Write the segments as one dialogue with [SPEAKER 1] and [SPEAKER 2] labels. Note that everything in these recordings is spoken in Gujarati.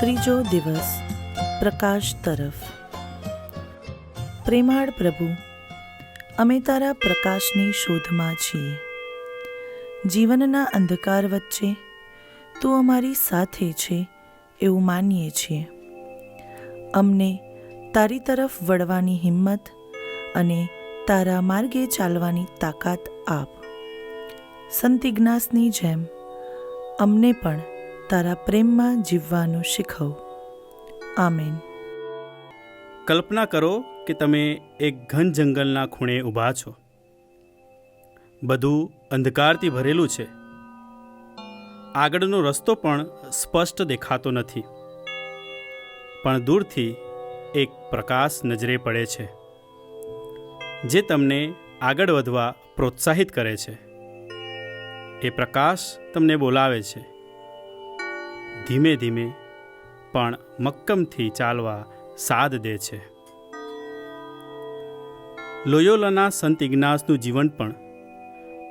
[SPEAKER 1] ત્રીજો દિવસ પ્રકાશ તરફ. પ્રેમાળ પ્રભુ, અમે તારા પ્રકાશની શોધમાં છીએ. જીવનના અંધકાર વચ્ચે તું અમારી સાથે છે એવું માનીએ છીએ. અમને તારી તરફ વળવાની હિંમત અને તારા માર્ગે ચાલવાની તાકાત આપ. સંતિજ્ઞાસની જેમ, અમને પણ તારા પ્રેમમાં જીવવાનું શીખવ. આમેન.
[SPEAKER 2] કલ્પના કરો કે તમે એક ઘન જંગલના ખૂણે ઊભા છો. બધું અંધકારથી ભરેલું છે. આગળનો રસ્તો પણ સ્પષ્ટ દેખાતો નથી. પણ દૂરથી એક પ્રકાશ નજરે પડે છે. જે તમને આગળ વધવા પ્રોત્સાહિત કરે છે. એ પ્રકાશ તમને બોલાવે છે. ધીમે ધીમે પણ મક્કમથી ચાલવા સાદ દે છે. લોયોલાના સંત ઇગ્નાસનું જીવન પણ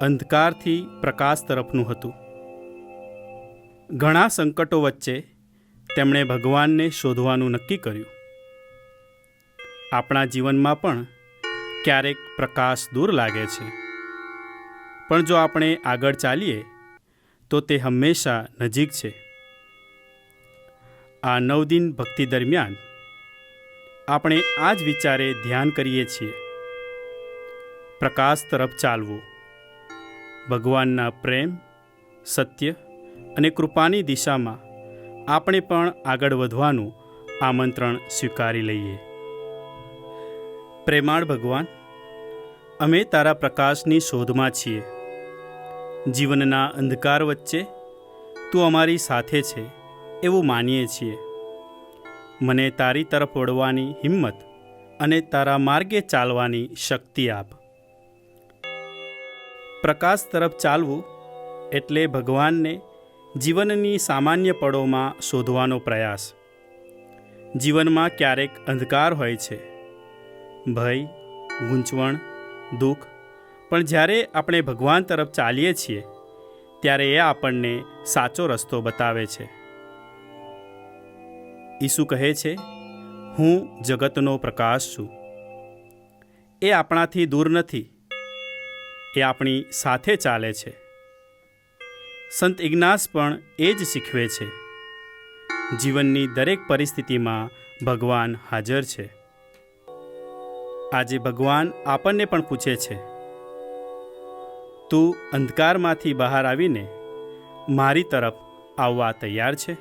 [SPEAKER 2] અંધકારથી પ્રકાશ તરફનું હતું. ઘણા સંકટો વચ્ચે તેમણે ભગવાનને શોધવાનું નક્કી કર્યું. આપણા જીવનમાં પણ ક્યારેક પ્રકાશ દૂર લાગે છે. પણ જો આપણે આગળ ચાલીએ, તો તે હંમેશા નજીક છે. આ નવદિન ભક્તિ દરમિયાન, આપણે આ જ વિચારે ધ્યાન કરીએ છીએ. પ્રકાશ તરફ ચાલવું. ભગવાનના પ્રેમ, સત્ય અને કૃપાની દિશામાં આપણે પણ આગળ વધવાનું આમંત્રણ સ્વીકારી લઈએ. પ્રેમાળ ભગવાન, અમે તારા પ્રકાશની શોધમાં છીએ. જીવનના અંધકાર વચ્ચે તું અમારી સાથે છે એવું માનીએ છીએ. મને તારી તરફ વળવાની હિંમત અને તારા માર્ગે ચાલવાની શક્તિ આપ. પ્રકાશ તરફ ચાલવું એટલે ભગવાનને જીવનની સામાન્ય પળોમાં શોધવાનો પ્રયાસ. જીવનમાં ક્યારેક અંધકાર હોય છે. ભય, ગૂંચવણ, દુઃખ. પણ જ્યારે આપણે ભગવાન તરફ ચાલીએ છીએ, ત્યારે એ આપણને સાચો રસ્તો બતાવે છે. ઈસુ કહે છે, હું જગતનો પ્રકાશ છું. એ આપણાથી દૂર નથી. એ આપણી સાથે ચાલે છે. સંત ઇગ્નાસ પણ એ જ શીખવે છે. જીવનની દરેક પરિસ્થિતિમાં ભગવાન હાજર છે. આજે ભગવાન આપણને પણ પૂછે છે, તું અંધકારમાંથી બહાર આવીને મારી તરફ આવવા તૈયાર છે?